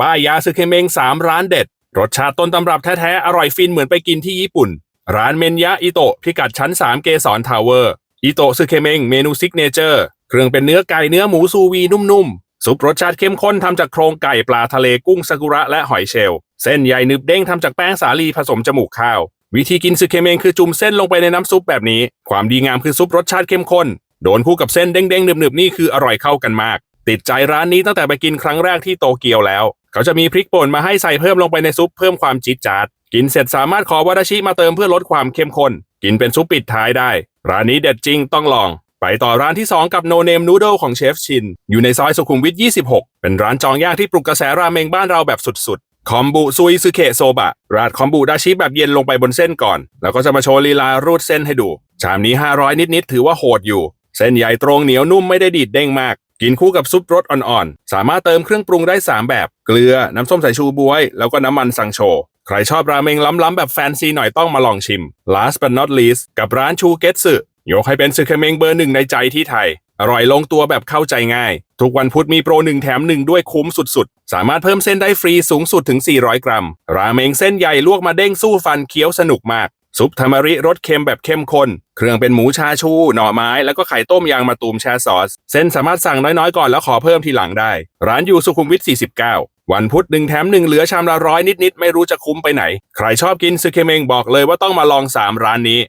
ป้ายยาซึเคเมง 3 ร้านเด็ด รสชาติต้นตำรับแท้ๆ อร่อยฟินเหมือนไปกินที่ญี่ปุ่น ร้านเมนยะอิโตะพิกัดชั้น 3 เกสรทาวเวอร์อิโตะซึเคเมงเมนูซิกเนเจอร์เครื่องเป็นเนื้อไก่เนื้อหมูซูวีนุ่มๆ ซุปรสชาติเข้มข้นทำจากโครงไก่ปลาทะเลกุ้งซากุระและหอยเชลล์เส้นใยหนึบเด้งทำจากแป้งสาลีผสมจมูกข้าว วิธีกินซึเคเมงคือจุ่มเส้นลงไปในน้ำซุปแบบนี้ ความดีงามคือซุปรสชาติเข้มข้นโดนคู่กับเส้นเด้งๆหนึบๆนี่คืออร่อยเข้ากันมาก ติดใจร้านนี้ตั้งแต่ไปกินครั้งแรกที่โตเกียวแล้ว เขาจะมีพริกป่นมาให้ใส่เพิ่มลงไปในซุปเพิ่มความจี๊ดจ๊าดกินเสร็จสามารถขอวาดาชิมาเติมเพื่อลดความเข้มข้น กินเป็นซุปปิดท้ายได้ ร้านนี้เด็ดจริงต้องลอง ไปต่อร้านที่ 2 กับโนเนมนูโดของเชฟชิน อยู่ในซอยสุขุมวิท 26 เป็นร้านจองย่างที่ปลุกกระแสราเมงบ้านเราแบบสุดๆ คอมบุซุยซึเคะโซบะ ราดคอมบุดาชิแบบเย็นลงไปบนเส้นก่อน แล้วก็จะมาโชว์ลีลารูดเส้นให้ดู ชามนี้ 500 นิดๆถือว่าโหดอยู่ เส้นใหญ่ตรงเหนียวนุ่มไม่ได้ดีดเด้งมาก กินคู่กับซุปรสอ่อนๆ สามารถเติมเครื่องปรุงได้ 3 แบบ เกลือ น้ำส้มสายชูบวย แล้วก็น้ำมันสังโช ใครชอบราเมงล้ำๆแบบแฟนซีหน่อยต้องมาลองชิม last but not least กับร้านชูเกตสึยกให้เป็นซึเคเมงเบอร์หนึ่งในใจที่ไทย อร่อยลงตัวแบบเข้าใจง่าย ทุกวันพุธมีโปรหนึ่งแถมหนึ่งด้วยคุ้มสุดๆ สามารถเพิ่มเส้นได้ฟรีสูงสุดถึง 400 กรัม ราเมงเส้นใหญ่ลวกมาเด้งสู้ฟันเคี้ยวสนุกมาก ซุปทามาริรสเค็มแบบเข้มข้น เครื่องเป็นหมูชาชู หน่อไม้ แล้วก็ไข่ต้มยางมาตูมแช่ซอส เส้นสามารถสั่งน้อยๆ ก่อนแล้วขอเพิ่มทีหลังได้ ร้านอยู่สุขุมวิท 49 วันพุธหนึ่งแถมหนึ่งเหลือชามละร้อยนิดๆ ไม่รู้จะคุ้มไปไหน ใครชอบกินซึเคเมงบอกเลยว่าต้องมาลอง 3 ร้านนี้